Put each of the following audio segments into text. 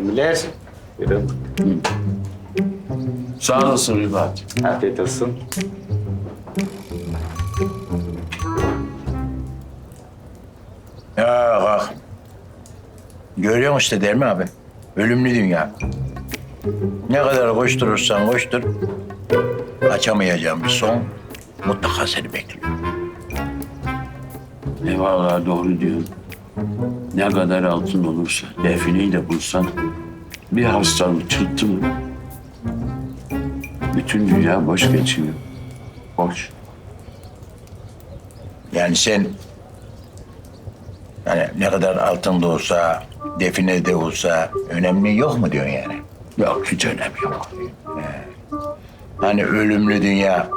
Emiler. Buyurun. Sağ olasın Rıfat. Afiyet olsun. Ya bak. Görüyor musun işte değil mi abi? Ölümlü dünya. Ne kadar koşturursan koştur. Açamayacağım bir son mutlaka seni bekliyor. Eyvallah doğru diyorsun. Ne kadar altın olursa, defineyi de bulsan bir hastalık çıktı mı bütün dünya boş geçiyor. Boş. Yani sen yani ne kadar altın da olsa, define de olsa önemli yok mu diyorsun yani? Yok hiç önemi yok. Hani ölümlü dünya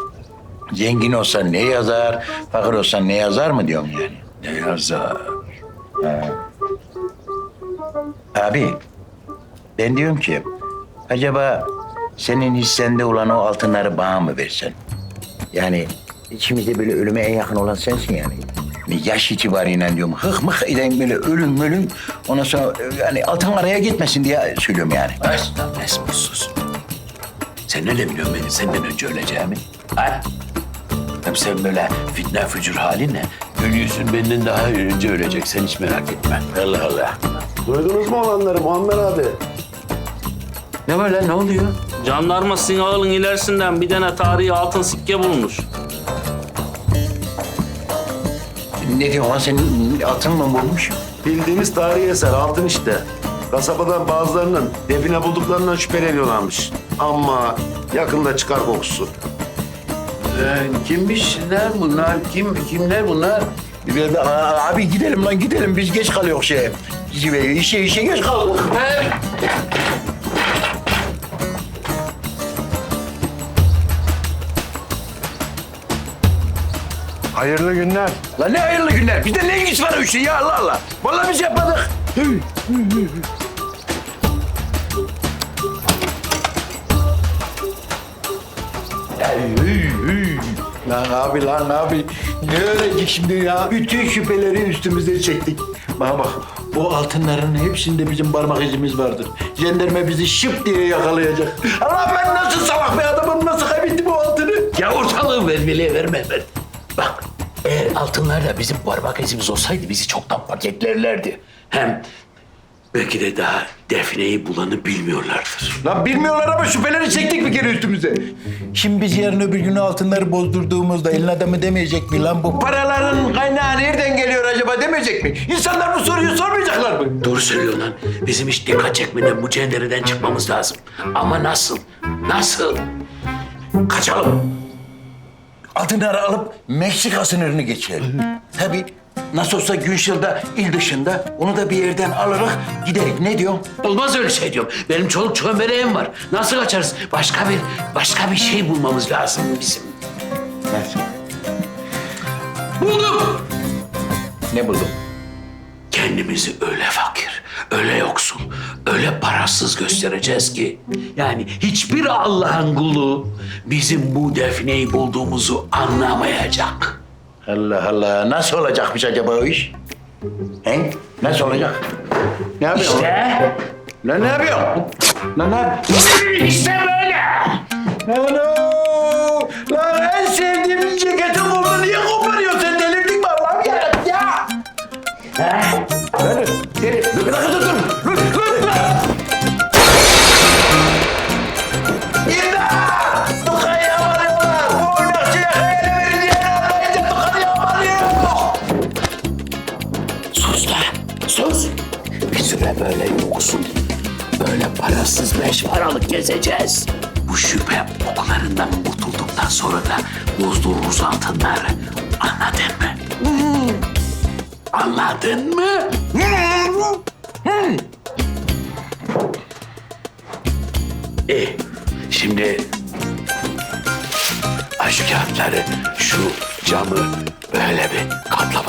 zengin olsa ne yazar, fakir olsa ne yazar mı diyorsun yani? Ne yazar? Abi ben diyorum ki acaba senin hissende olan o altınları bana mı versen? Yani içimizde böyle ölüme en yakın olan sensin yani. Yani yaş itibariyle diyorum hık mık eden böyle ölüm ölüm ondan sonra yani altın araya gitmesin diye söylüyorum yani. Esnaf esmutsuz. Sen ne biliyorsun benim senden önce öleceğimi? Ha? Hem sen böyle fitne fücur halinle ölüyorsun benden daha önce ölecek. Sen hiç merak etme. Allah Allah. Duydunuz mu olanları Muammer abi? Ne var lan ne oluyor? Jandarma Singal'ın ilerisinden bir tane tarihi altın sikke bulmuş. Ne diyorsun lan senin altın mı bulmuş? Bildiğimiz tarihi eser altın işte. Kasabadan bazılarının define bulduklarından şüpheleniyorlarmış. Ama yakında çıkar kokusu. Lan kimmiş? Ne bunlar? Kim, kimler bunlar? Abi gidelim lan gidelim biz geç kalıyoruz şeye. İşe işe geç kaldık. Hayırlı günler. Lan ne hayırlı günler. Bizde ne ilgisi var o işin ya Allah Allah. Vallahi biz yapmadık. Lan abi lan abi. Ne öğrendik şimdi ya? Bütün şüpheleri üstümüze çektik. Bana bak o altınların hepsinde bizim parmak izimiz vardır. Jandarma bizi şıp diye yakalayacak. Allah ben nasıl salak bir adamım nasıl kaybettim o altını? Ya ortalığı vermeliye verme ben. Bak eğer altınlar da bizim parmak izimiz olsaydı bizi çoktan paketlerlerdi. Hem belki de daha defineyi bulanı bilmiyorlardır. Lan bilmiyorlar ama şüpheleri çektik bir kere üstümüze. Şimdi biz yarın öbür gün altınları bozdurduğumuzda elin adamı demeyecek mi lan bu paraların kaynağı nereden geliyor acaba demeyecek mi? İnsanlar bu soruyu sormayacaklar mı? Doğru söylüyor lan. Bizim hiç dikkat çekmeden bu cendereden çıkmamız lazım. Ama nasıl? Nasıl? Kaçalım. Altınları alıp Meksika sınırını geçelim. Tabii nasıl olsa Günşil'de il dışında onu da bir yerden alırız giderik. Ne diyorsun? Olmaz öyle şey diyorum. Benim çoluk çoğun bereğim var. Nasıl kaçarız? Başka bir başka bir şey bulmamız lazım bizim. Nasıl? Buldum. Ne buldun? Kendimizi öyle fakir, öyle yoksul, öyle parasız göstereceğiz ki... ...yani hiçbir Allah'ın kulu bizim bu defneyi bulduğumuzu anlamayacak. Allah Allah. Nasıl olacakmış acaba o iş? He? Nasıl olacak? Ne yapıyorsun? İşte, Lan ne yapıyorsun? Lan ne yapıyorsun? işte böyle. Ano! Lan Sus lan, sus. Bir süre böyle yoksul, böyle parasız beş paralık gezeceğiz. Bu şüphe oklarından kurtulduktan sonra da bozdururuz altınları. Anladın mı? Anladın mı? İyi, şimdi aç şu kağıtları, şu camı böyle bir katla.